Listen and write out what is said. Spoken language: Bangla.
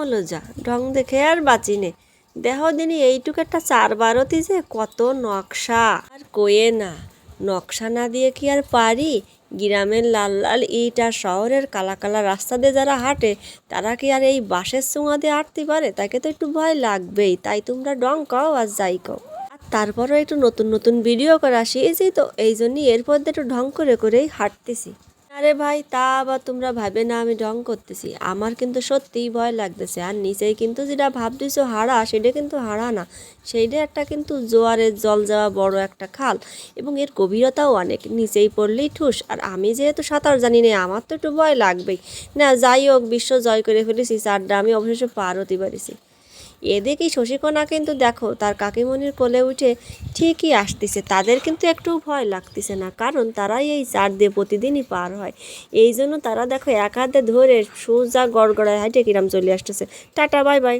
হলো যা ঢং দেখে আর বাঁচি নে। দেহ দিনই এইটুকু একটা চার বারোতি যে, কত নকশা। আর কয়ে না, নকশা না দিয়ে কি আর পারি? গ্রামের লাল লাল ইট আর শহরের কালা কালা রাস্তা দিয়ে যারা হাঁটে, তারা কি আর এই বাঁশের চুঙা দিয়ে হাঁটতে পারে? তাকে তো একটু ভয় লাগবেই, তাই তোমরা ডং কও আর যাই কও। আর তারপরও একটু নতুন নতুন ভিডিও করা শিখেছি তো, এই জন্যই এরপর একটু ঢং করে করেই হাঁটতেছি। আরে ভাই, তা আবার তোমরা ভাবে না, আমি ঢং করতেছি। আমার কিন্তু সত্যিই ভয় লাগতেছে। আর নিচেই কিন্তু যেটা ভাবতেছো হাড়া সেটা কিন্তু হাড়া না। সেইটা একটা কিন্তু জোয়ারের জল যাওয়া বড় একটা খাল। এবং এর গভীরতাও অনেক। নিচেই পড়লেই ঠুস। আর আমি যেহেতু সাঁতার জানি না, আমার তো একটু ভয় লাগবেই। না, যাই হোক, বিশ্ব জয় করে ফেলেছি চারটা আমি অবশেষে পার হতে পারিছি। এদিকে শশীকণা কিন্তু দেখো, তার কাকিমণির কোলে উঠে ঠিকই আসতেছে। তাদের কিন্তু একটু ভয় লাগতেছে না, কারণ তারাই এই চার দিয়ে প্রতিদিনই পার হয়। এই জন্য তারা দেখো এক হাতে ধরে সোজা গড়গড়ায় হাইটে কিরাম চলে আসতেছে। Tata, bye bye.